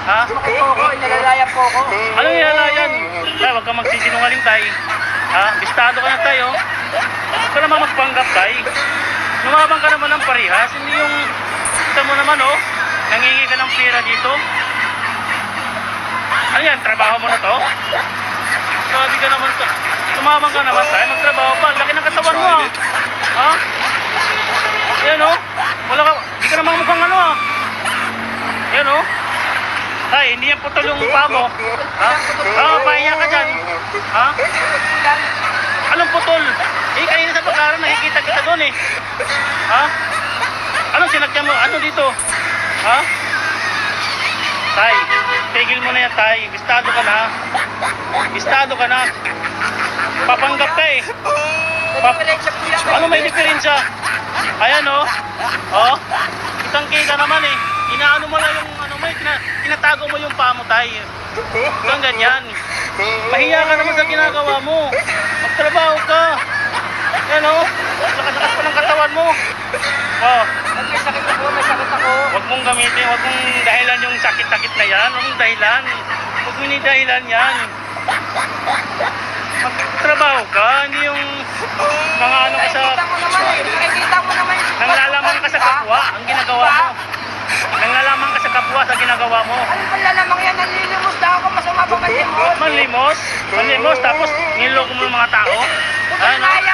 Ha? Bakit po ako? Inalalaya po ako. Anong ilalayan? Tay, huwag kang magsisinungaling, tay. Ha? Bistado ka na, tay, oh. Huwag ka naman magpanggap, tay. Lumabang ka naman ng parihas. Hindi yung... Kita mo naman, oh. Nangingi ka ng pera dito. Ano yan? Trabaho mo na to? Sabi ka naman sa... Tumamang ka naman, tay. Magtrabaho pa. Laki ng katawan mo, ah. Ha? Yan, oh. Wala ka... Hindi ka naman mukhang ano, ah. Hindi yan putol yung paa mo. Ha? Oo, pahiya ka dyan. Ha? Anong putol? Eh, kanina sa pag-aaral, nakikita kita doon eh. Ha? Anong sinagyan mo? Ano dito? Ha? Tay, tigil mo na yan, Tay. Bistado ka na. Bistado ka na. Papanggap ka eh. Pa- ano may diferensya? Ayan oh. Oh. Kitang kita naman eh. Inaano mo lang yung mo. Tina, tinatago mo yung paa mo ganyan. Mahiya ka naman sa ginagawa mo. Magtrabaho ka. Ayan oh. Lakas-lakas pa ng katawan mo. Oh. Pag may sakit ako, may sakit ako. Huwag mong gamitin, huwag mong dahilan yung sakit-sakit na yan. Huwag mong dahilan. Huwag mong dahilan yan. Magtrabaho ka, hindi yung mga ano ka sa Nakikita mo naman eh. Nakikita mo naman. Nanglalaman ka sa kapwa, ang ginagawa mo. Nanglalaman ka sa kapwa sa ginagawa mo. Ano ba lalamang yan? Nanlilimos daw ako. Masama pa Manlimos, manlimos, tapos niloko mo ng mga tao. Ano?